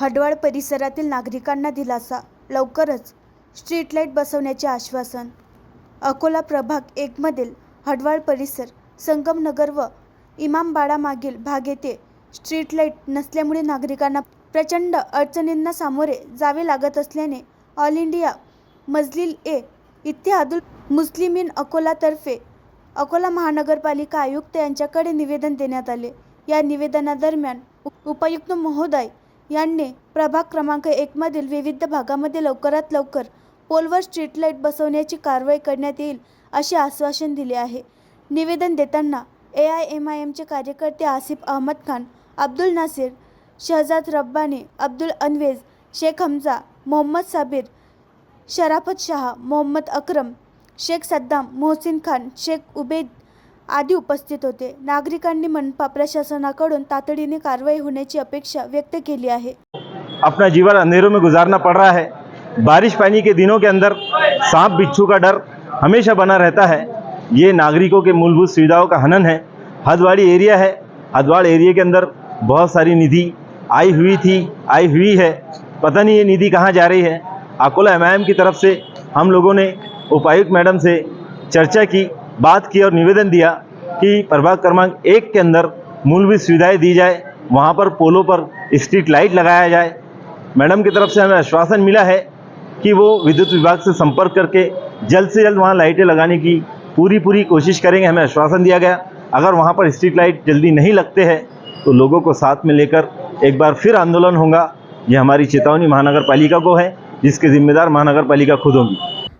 हडवाळ परिसरातील नागरिकांना दिलासा. लवकरच स्ट्रीट लाइट बसवण्याचे आश्वासन. अकोला प्रभाग एकमधील हडवाळ परिसर संगमनगर व इमामबाडामागील भाग येथे स्ट्रीट लाइट नसल्यामुळे नागरिकांना प्रचंड अडचणींना सामोरे जावे लागत असल्याने ऑल इंडिया मजलिल ए इत्तेहादुल मुस्लिमीन अकोलातर्फे अकोला महानगरपालिका आयुक्त यांच्याकडे निवेदन देण्यात आले. या निवेदनादरम्यान उप- उपायुक्त महोदय यांनी प्रभाग क्रमांक एकमधील विविध भागामध्ये लवकरात लवकर पोलवर स्ट्रीट लाइट बसवण्याची कारवाई करण्यात येईल असे आश्वासन दिले आहे. निवेदन देताना ए आय एम आय एमचे कार्यकर्ते आसिफ अहमद खान अब्दुल नासिर शहजाद रब्बानी अब्दुल अनवेज शेख हमजा मोहम्मद साबिर शराफत शहा मोहम्मद अक्रम शेख सद्दाम मोहसिन खान शेख उबेद आदी उपस्थित होते. नागरिकांनी मनपा प्रशासनाकडून तातडीने कारवाई होण्याची अपेक्षा व्यक्त केली आहे. अपना जीवन अंधेरों में गुजारना पड़ रहा है. बारिश पानी के दिनों के अंदर सांप, बिच्छू का डर हमेशा बना रहता है. ये नागरिकों के मूलभूत सुविधाओं का हनन है. हदवाड़ी एरिया है. हदवाड़ एरिया के अंदर बहुत सारी निधि आई हुई थी, आई हुई है. पता नहीं ये निधि कहाँ जा रही है. अकोला एम की तरफ़ से हम लोगों ने उपायुक्त मैडम से चर्चा की. बात की और निवेदन दिया कि प्रभाग क्रमांक एक के अंदर मूलभूत सुविधाएँ दी जाए, वहाँ पर पोलों पर स्ट्रीट लाइट लगाया जाए। मैडम की तरफ़ से हमें आश्वासन मिला है कि वो विद्युत विभाग से संपर्क करके जल्द से जल्द वहाँ लाइटें लगाने की पूरी पूरी कोशिश करेंगे, हमें आश्वासन दिया गया। अगर वहाँ पर स्ट्रीट लाइट जल्दी नहीं लगते हैं तो लोगों को साथ में लेकर एक बार फिर आंदोलन होगा। ये हमारी चेतावनी महानगर पालिका को है, जिसके जिम्मेदार महानगर पालिका खुद होगी।